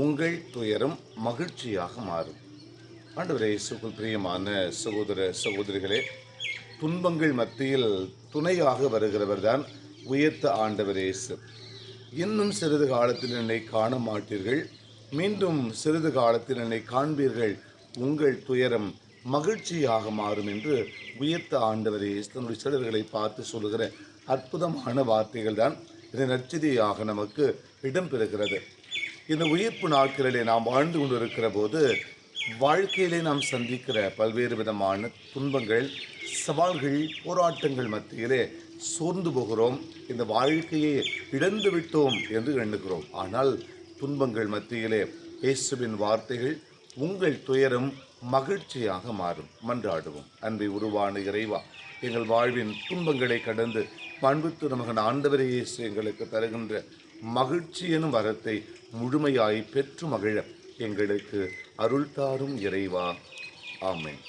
உங்கள் துயரம் மகிழ்ச்சியாக மாறும். ஆண்டவரே சுகுல் பிரியமான சகோதர சகோதரிகளே துன்பங்கள் மத்தியில் துணையாக வருகிறவர் தான் உயர்த்த ஆண்டவரேசு இன்னும் சிறிது காலத்தில் என்னை காண மாட்டீர்கள். மீண்டும் சிறிது காலத்தில் என்னை காண்பீர்கள். உங்கள் துயரம் மகிழ்ச்சியாக மாறும் என்று உயர்த்த ஆண்டவரே தன்னுடைய சிலர்களை பார்த்து சொல்லுகிற அற்புதமான வார்த்தைகள் தான் இதன் நச்சதியாக நமக்கு இடம்பெறுகிறது. இந்த உயிர்ப்பு நாட்களிலே நாம் வாழ்ந்து கொண்டிருக்கிற போது வாழ்க்கையிலே நாம் சந்திக்கிற பல்வேறு விதமான துன்பங்கள் சவால்கள் போராட்டங்கள் மத்தியிலே சோர்ந்து போகிறோம். இந்த வாழ்க்கையை இழந்து விட்டோம் என்று எண்ணுகிறோம். ஆனால் துன்பங்கள் மத்தியிலே இயேசுவின் வார்த்தைகள் உங்கள் துயரம் மகிழ்ச்சியாக மாறும். மன்றாடுவோம். அன்பை உருவான இறைவா எங்கள் வாழ்வின் துன்பங்களை கடந்து பண்புத்து நமகன் ஆண்டவரே எங்களுக்கு தருகின்ற மகிழ்ச்சி எனும் வரத்தை முழுமையாய் பெற்று மகிழ எங்களுக்கு அருள்தாரும் இறைவா. ஆமேன்.